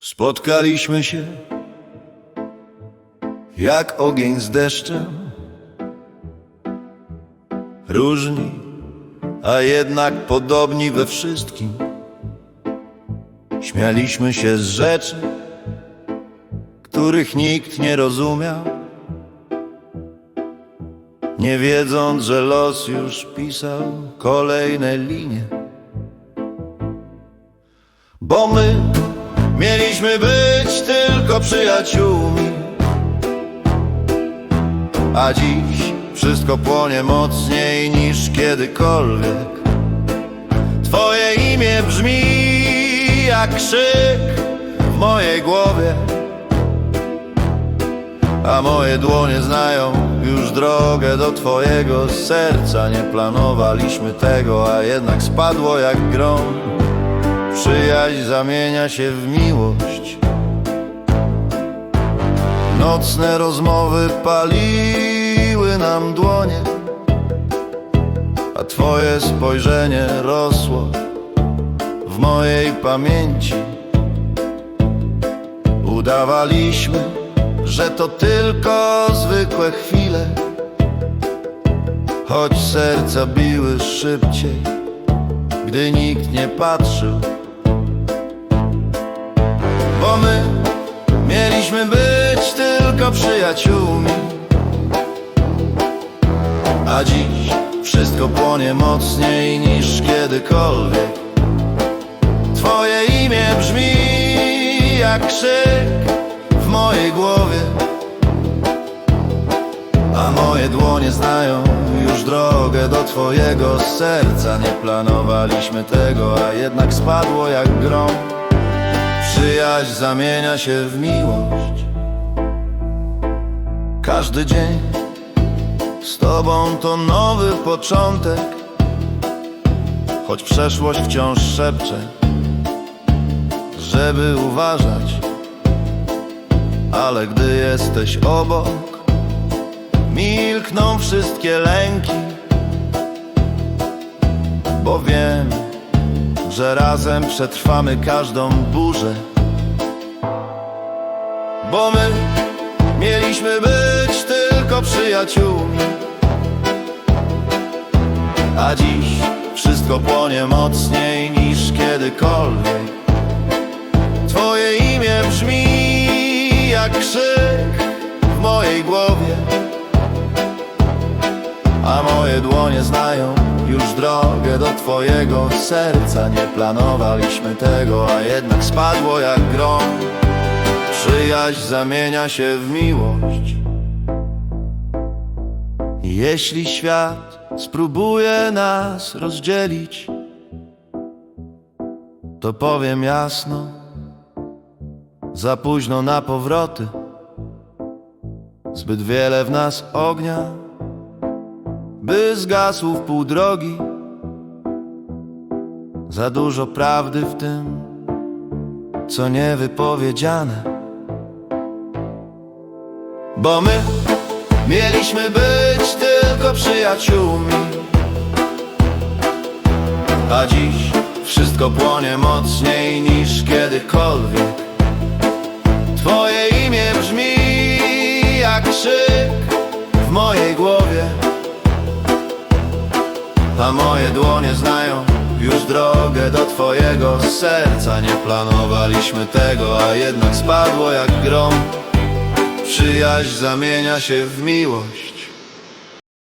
Spotkaliśmy się jak ogień z deszczem. Różni, a jednak podobni we wszystkim. Śmialiśmy się z rzeczy, których nikt nie rozumiał. Nie wiedząc, że los już pisał kolejne linie. Bo my mieliśmy być tylko przyjaciółmi. A dziś wszystko płonie mocniej niż kiedykolwiek. Twoje imię brzmi jak krzyk w mojej głowie. A moje dłonie znają już drogę do twojego serca. Nie planowaliśmy tego, a jednak spadło jak grom. Przyjaźń zamienia się w miłość. Nocne rozmowy paliły nam dłonie, a twoje spojrzenie rosło w mojej pamięci. Udawaliśmy, że to tylko zwykłe chwile, choć serca biły szybciej, gdy nikt nie patrzył. Bo my mieliśmy być tylko przyjaciółmi. A dziś wszystko płonie mocniej niż kiedykolwiek. Twoje imię brzmi jak krzyk w mojej głowie. A moje dłonie znają już drogę do twojego serca. Nie planowaliśmy tego, a jednak spadło jak grom Przyjaźń zamienia się w miłość. Każdy dzień z tobą to nowy początek. Choć przeszłość wciąż szepcze Żeby uważać. Ale gdy jesteś obok Milkną wszystkie lęki. Bo wiem że razem przetrwamy każdą burzę. Bo my mieliśmy być tylko przyjaciółmi, a dziś wszystko płonie mocniej niż kiedykolwiek. Twoje imię brzmi jak krzyk w mojej głowie, a moje dłonie znają już drogę do twojego serca Nie planowaliśmy tego, a jednak spadło jak grom. Przyjaźń zamienia się w miłość. Jeśli świat spróbuje nas rozdzielić To powiem jasno Za późno na powroty. Zbyt wiele w nas ognia by zgasł w pół drogi. Za dużo prawdy w tym, co niewypowiedziane. Bo my mieliśmy być tylko przyjaciółmi, a dziś wszystko płonie mocniej niż kiedykolwiek. A moje dłonie znają już drogę do twojego serca. Nie planowaliśmy tego, a jednak spadło jak grom. Przyjaźń zamienia się w miłość